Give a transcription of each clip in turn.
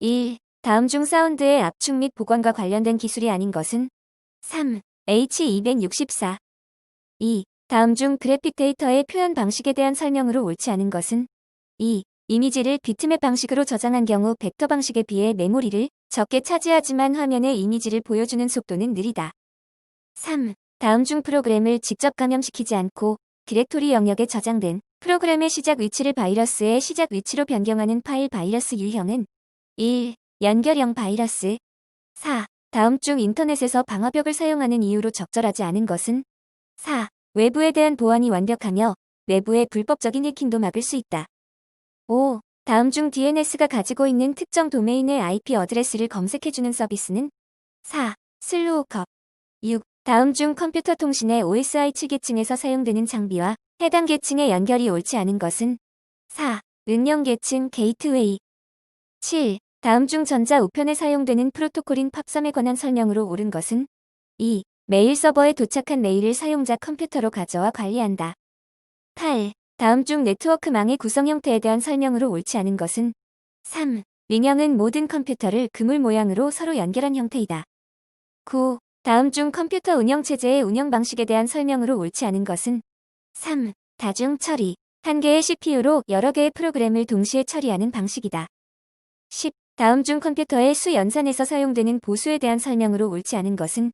1. 다음 중 사운드의 압축 및 보관과 관련된 기술이 아닌 것은 3. H264 2. 다음 중 그래픽 데이터의 표현 방식에 대한 설명으로 옳지 않은 것은 2. 이미지를 비트맵 방식으로 저장한 경우 벡터 방식에 비해 메모리를 적게 차지하지만 화면에 이미지를 보여주는 속도는 느리다. 3. 다음 중 프로그램을 직접 감염시키지 않고 디렉토리 영역에 저장된 프로그램의 시작 위치를 바이러스의 시작 위치로 변경하는 파일 바이러스 유형은 1. 연결형 바이러스 4. 다음 중 인터넷에서 방화벽을 사용하는 이유로 적절하지 않은 것은 4. 외부에 대한 보안이 완벽하며 외부의 불법적인 해킹도 막을 수 있다. 5. 다음 중 DNS가 가지고 있는 특정 도메인의 IP 어드레스를 검색해주는 서비스는 4. 슬로우컵 6. 다음 중 컴퓨터 통신의 OSI 7계층에서 사용되는 장비와 해당 계층의 연결이 옳지 않은 것은 4. 응용 계층 게이트웨이 7. 다음 중 전자 우편에 사용되는 프로토콜인 팝3에 관한 설명으로 옳은 것은 2. 메일 서버에 도착한 메일을 사용자 컴퓨터로 가져와 관리한다. 8. 다음 중 네트워크망의 구성 형태에 대한 설명으로 옳지 않은 것은 3. 링형은 모든 컴퓨터를 그물 모양으로 서로 연결한 형태이다. 9. 다음 중 컴퓨터 운영체제의 운영 방식에 대한 설명으로 옳지 않은 것은 3. 다중 처리. 한 개의 CPU로 여러 개의 프로그램을 동시에 처리하는 방식이다. 10. 다음 중 컴퓨터의 수 연산에서 사용되는 보수에 대한 설명으로 옳지 않은 것은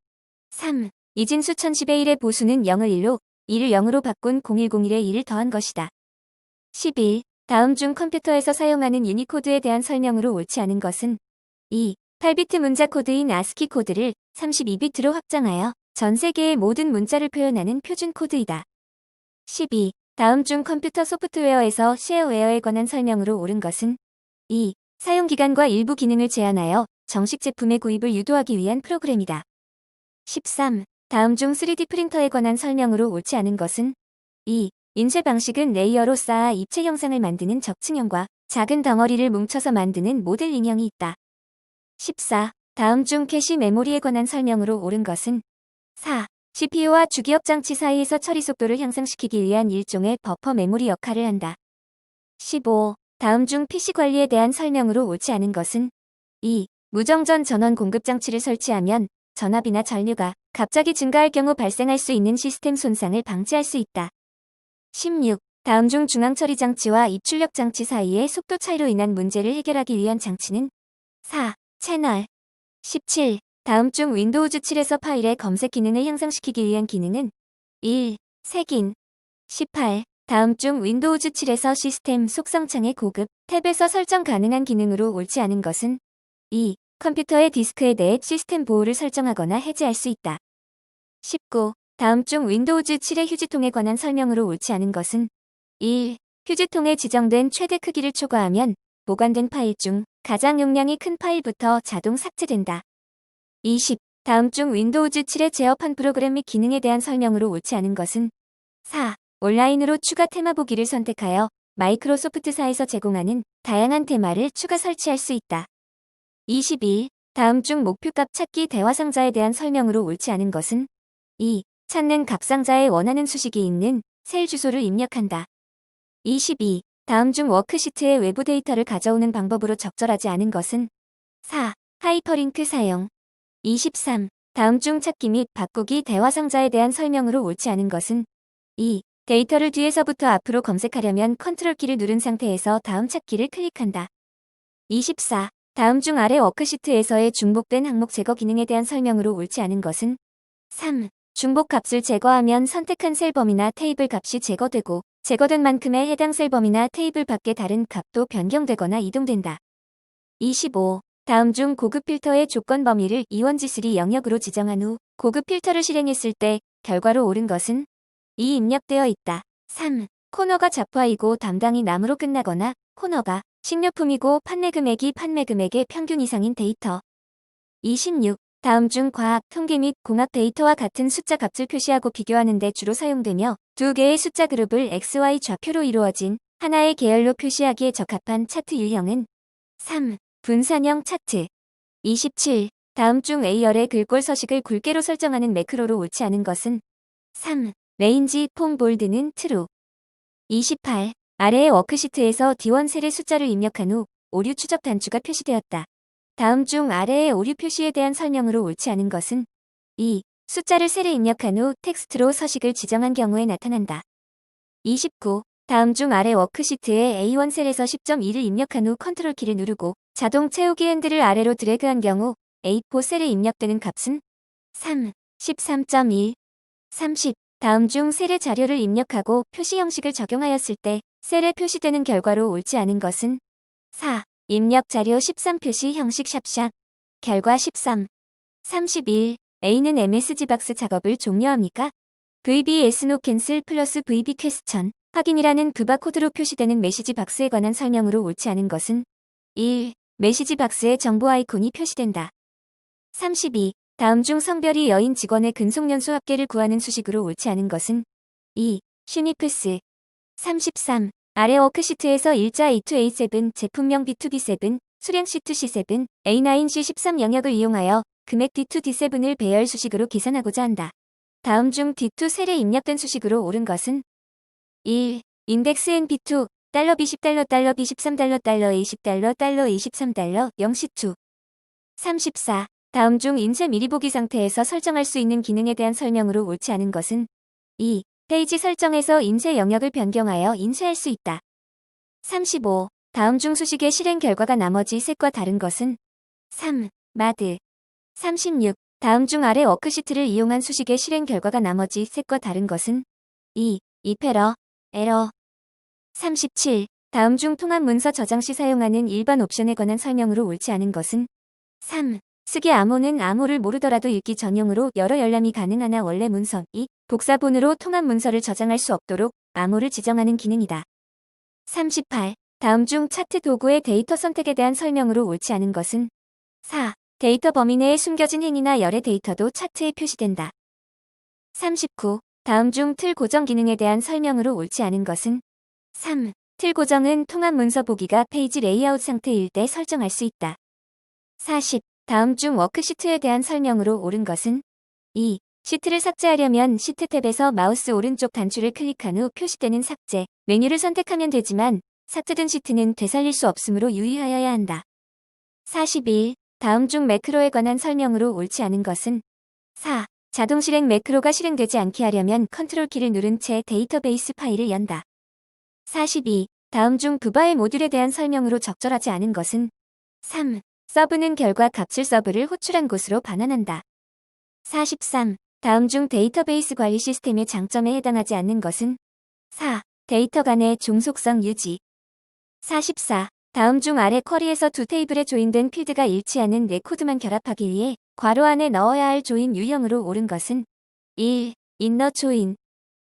3. 이진수 1010의 1의 보수는 0을 1로 2를 0으로 바꾼 0101에 2를 더한 것이다. 11. 다음 중 컴퓨터에서 사용하는 유니코드에 대한 설명으로 옳지 않은 것은 2. 8비트 문자 코드인 아스키 코드를 32비트로 확장하여 전 세계의 모든 문자를 표현하는 표준 코드이다. 12. 다음 중 컴퓨터 소프트웨어에서 쉐어웨어에 관한 설명으로 옳은 것은 2. 사용기간과 일부 기능을 제한하여 정식 제품의 구입을 유도하기 위한 프로그램이다. 13. 다음 중 3D 프린터에 관한 설명으로 옳지 않은 것은 2. 인쇄 방식은 레이어로 쌓아 입체 형상을 만드는 적층형과 작은 덩어리를 뭉쳐서 만드는 모델 인형이 있다. 14. 다음 중 캐시 메모리에 관한 설명으로 옳은 것은 4. CPU와 주기억 장치 사이에서 처리 속도를 향상시키기 위한 일종의 버퍼 메모리 역할을 한다. 15. 다음 중 PC 관리에 대한 설명으로 옳지 않은 것은 2. 무정전 전원 공급 장치를 설치하면 전압이나 전류가 갑자기 증가할 경우 발생할 수 있는 시스템 손상을 방지할 수 있다. 16. 다음 중 중앙 처리 장치와 입출력 장치 사이의 속도 차이로 인한 문제를 해결하기 위한 장치는 4. 채널 17. 다음 중 윈도우즈 7에서 파일의 검색 기능을 향상시키기 위한 기능은 1. 색인 18. 다음 중 윈도우즈 7에서 시스템 속성창의 고급 탭에서 설정 가능한 기능으로 옳지 않은 것은 2. 컴퓨터의 디스크에 대해 시스템 보호를 설정하거나 해제할 수 있다. 19. 다음 중 윈도우즈 7의 휴지통에 관한 설명으로 옳지 않은 것은 1. 휴지통에 지정된 최대 크기를 초과하면 보관된 파일 중 가장 용량이 큰 파일부터 자동 삭제된다. 20. 다음 중 윈도우즈 7의 제어판 프로그램 및 기능에 대한 설명으로 옳지 않은 것은 4. 온라인으로 추가 테마 보기를 선택하여 마이크로소프트사에서 제공하는 다양한 테마를 추가 설치할 수 있다. 22. 다음 중 목표값 찾기 대화 상자에 대한 설명으로 옳지 않은 것은 2. 찾는 값 상자에 원하는 수식이 있는 셀 주소를 입력한다. 22. 다음 중 워크시트의 외부 데이터를 가져오는 방법으로 적절하지 않은 것은 4. 하이퍼링크 사용 23. 다음 중 찾기 및 바꾸기 대화 상자에 대한 설명으로 옳지 않은 것은 2. 데이터를 뒤에서부터 앞으로 검색하려면 컨트롤 키를 누른 상태에서 다음 찾기를 클릭한다. 24. 다음 중 아래 워크시트에서의 중복된 항목 제거 기능에 대한 설명으로 옳지 않은 것은 3. 중복 값을 제거하면 선택한 셀 범위나 테이블 값이 제거되고 제거된 만큼의 해당 셀 범위나 테이블 밖의 다른 값도 변경되거나 이동된다. 25. 다음 중 고급 필터의 조건 범위를 이원지3 영역으로 지정한 후 고급 필터를 실행했을 때 결과로 옳은 것은 2 입력되어 있다. 3. 코너가 잡화이고 담당이 남으로 끝나거나 코너가 식료품이고 판매 금액이 판매 금액의 평균 이상인 데이터. 26. 다음 중 과학, 통계 및 공학 데이터와 같은 숫자 값을 표시하고 비교하는 데 주로 사용되며 두 개의 숫자 그룹을 XY 좌표로 이루어진 하나의 계열로 표시하기에 적합한 차트 유형은 3. 분산형 차트 27. 다음 중 A열의 글꼴 서식을 굵게로 설정하는 매크로로 옳지 않은 것은 3. 레인지 폼 볼드는 true 28. 아래의 워크시트에서 D1 셀의 숫자를 입력한 후 오류 추적 단추가 표시되었다. 다음 중 아래의 오류 표시에 대한 설명으로 옳지 않은 것은 2. 숫자를 셀에 입력한 후 텍스트로 서식을 지정한 경우에 나타난다. 29. 다음 중 아래 워크시트에 A1 셀에서 10.2를 입력한 후 컨트롤 키를 누르고 자동 채우기 핸들을 아래로 드래그한 경우 A4 셀에 입력되는 값은 3. 13.1. 30. 다음 중 셀의 자료를 입력하고 표시 형식을 적용하였을 때 셀에 표시되는 결과로 옳지 않은 것은 4. 입력 자료 13 표시 형식 샵샵. 결과 13. 31. A는 MSG 박스 작업을 종료합니까? VBS 노 캔슬 플러스 VB 퀘스천 확인이라는 그바 코드로 표시되는 메시지 박스에 관한 설명으로 옳지 않은 것은 1. 메시지 박스에 정보 아이콘이 표시된다. 32. 다음 중 성별이 여인 직원의 근속연수 합계를 구하는 수식으로 옳지 않은 것은 2. 슈니프스 33. 아래 워크시트에서 일자 A2A7 제품명 B2B7 수량 C2C7 A9C13 영역을 이용하여 금액 D2D7을 배열 수식으로 계산하고자 한다. 다음 중 D2 셀에 입력된 수식으로 옳은 것은 1. 인덱스 NP2 달러 B10달러 달러 B13달러 달러 A10달러 달러 A23달러 0C2 34. 다음 중 인쇄 미리 보기 상태에서 설정할 수 있는 기능에 대한 설명으로 옳지 않은 것은 2. 페이지 설정에서 인쇄 영역을 변경하여 인쇄할 수 있다. 35. 다음 중 수식의 실행 결과가 나머지 셋과 다른 것은 3. 마드 36. 다음 중 아래 워크시트를 이용한 수식의 실행 결과가 나머지 셋과 다른 것은 2. 이페러 에러 37. 다음 중 통합 문서 저장 시 사용하는 일반 옵션에 관한 설명으로 옳지 않은 것은 3. 쓰기 암호는 암호를 모르더라도 읽기 전용으로 여러 열람이 가능하나 원래 문서 2. 복사본으로 통합 문서를 저장할 수 없도록 암호를 지정하는 기능이다. 38. 다음 중 차트 도구의 데이터 선택에 대한 설명으로 옳지 않은 것은 4. 데이터 범위 내에 숨겨진 행위나 열의 데이터도 차트에 표시된다. 39. 다음 중 틀 고정 기능에 대한 설명으로 옳지 않은 것은 3. 틀 고정은 통합 문서 보기가 페이지 레이아웃 상태일 때 설정할 수 있다. 40. 다음 중 워크시트에 대한 설명으로 옳은 것은 2. 시트를 삭제하려면 시트 탭에서 마우스 오른쪽 단추를 클릭한 후 표시되는 삭제 메뉴를 선택하면 되지만 삭제된 시트는 되살릴 수 없으므로 유의하여야 한다. 41. 다음 중 매크로에 관한 설명으로 옳지 않은 것은 4. 자동 실행 매크로가 실행되지 않게 하려면 컨트롤 키를 누른 채 데이터베이스 파일을 연다. 42. 다음 중 부바의 모듈에 대한 설명으로 적절하지 않은 것은 3. 서브는 결과 값을 서브를 호출한 곳으로 반환한다. 43. 다음 중 데이터베이스 관리 시스템의 장점에 해당하지 않는 것은 4. 데이터 간의 종속성 유지 44. 다음 중 아래 쿼리에서 두 테이블에 조인된 필드가 일치하는 레코드만 결합하기 위해 괄호 안에 넣어야 할 조인 유형으로 옳은 것은 1. 인너 조인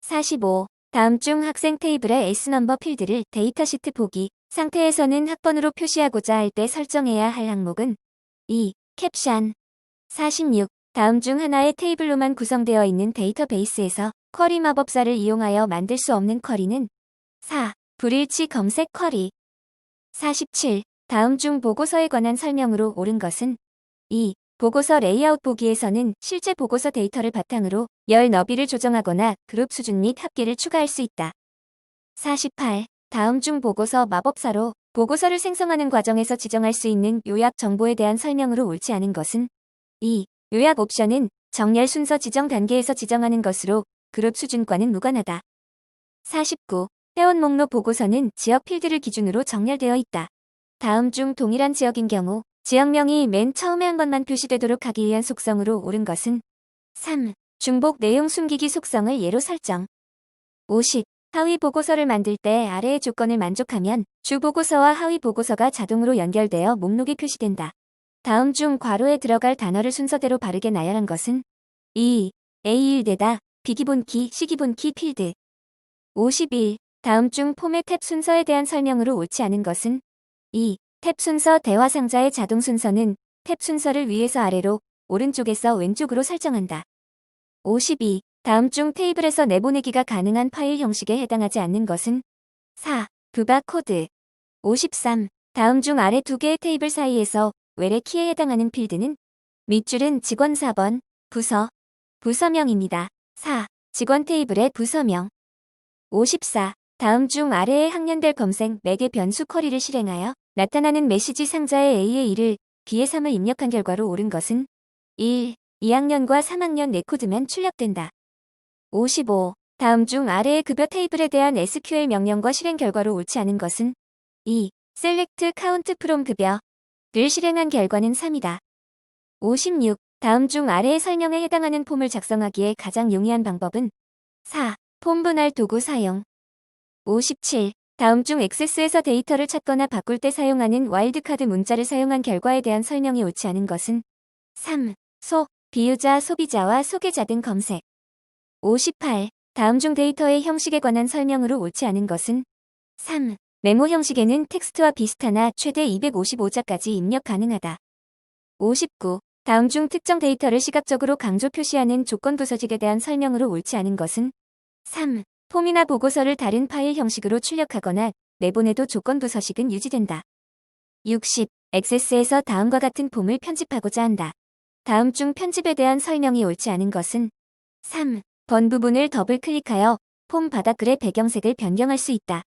45. 다음 중 학생 테이블의 S넘버 필드를 데이터 시트 보기 상태에서는 학번으로 표시하고자 할 때 설정해야 할 항목은 2. 캡션 46. 다음 중 하나의 테이블로만 구성되어 있는 데이터베이스에서 쿼리 마법사를 이용하여 만들 수 없는 쿼리는 4. 불일치 검색 쿼리 47. 다음 중 보고서에 관한 설명으로 옳은 것은 2. 보고서 레이아웃 보기에서는 실제 보고서 데이터를 바탕으로 열 너비를 조정하거나 그룹 수준 및 합계를 추가할 수 있다. 48. 다음 중 보고서 마법사로 보고서를 생성하는 과정에서 지정할 수 있는 요약 정보에 대한 설명으로 옳지 않은 것은 2. 요약 옵션은 정렬 순서 지정 단계에서 지정하는 것으로 그룹 수준과는 무관하다. 49. 회원 목록 보고서는 지역 필드를 기준으로 정렬되어 있다. 다음 중 동일한 지역인 경우 지역명이 맨 처음에 한 번만 표시되도록 하기 위한 속성으로 옳은 것은 3. 중복 내용 숨기기 속성을 예로 설정 50. 하위 보고서를 만들 때 아래의 조건을 만족하면 주 보고서와 하위 보고서가 자동으로 연결되어 목록이 표시된다. 다음 중 괄호에 들어갈 단어를 순서대로 바르게 나열한 것은 2. A1대다 비기본키, 시기본키 필드 51. 다음 중 포맷 탭 순서에 대한 설명으로 옳지 않은 것은 2. 탭 순서 대화 상자의 자동 순서는 탭 순서를 위에서 아래로 오른쪽에서 왼쪽으로 설정한다. 52. 다음 중 테이블에서 내보내기가 가능한 파일 형식에 해당하지 않는 것은 4. 부바 코드 53. 다음 중 아래 두 개의 테이블 사이에서 외래 키에 해당하는 필드는 밑줄은 직원 4번, 부서, 부서명입니다. 4. 직원 테이블의 부서명 54. 다음 중 아래에 학년별 검색 맥의 변수 쿼리를 실행하여 나타나는 메시지 상자의 A의 1을 B의 3을 입력한 결과로 옳은 것은 1. 2학년과 3학년 레코드만 출력된다. 55. 다음 중 아래의 급여 테이블에 대한 SQL 명령과 실행 결과로 옳지 않은 것은 2. select count from 급여를 실행한 결과는 3이다. 56. 다음 중 아래의 설명에 해당하는 폼을 작성하기에 가장 용이한 방법은 4. 폼 분할 도구 사용 57. 다음 중 액세스에서 데이터를 찾거나 바꿀 때 사용하는 와일드카드 문자를 사용한 결과에 대한 설명이 옳지 않은 것은 3. 소, 비유자, 소비자와 소개자 등 검색 58. 다음 중 데이터의 형식에 관한 설명으로 옳지 않은 것은 3. 메모 형식에는 텍스트와 비슷하나 최대 255자까지 입력 가능하다. 59. 다음 중 특정 데이터를 시각적으로 강조 표시하는 조건 부서직에 대한 설명으로 옳지 않은 것은 3. 폼이나 보고서를 다른 파일 형식으로 출력하거나 내보내도 조건 부서식은 유지된다. 60. 액세스에서 다음과 같은 폼을 편집하고자 한다. 다음 중 편집에 대한 설명이 옳지 않은 것은 3. 번 부분을 더블 클릭하여 폼 바닥글의 배경색을 변경할 수 있다.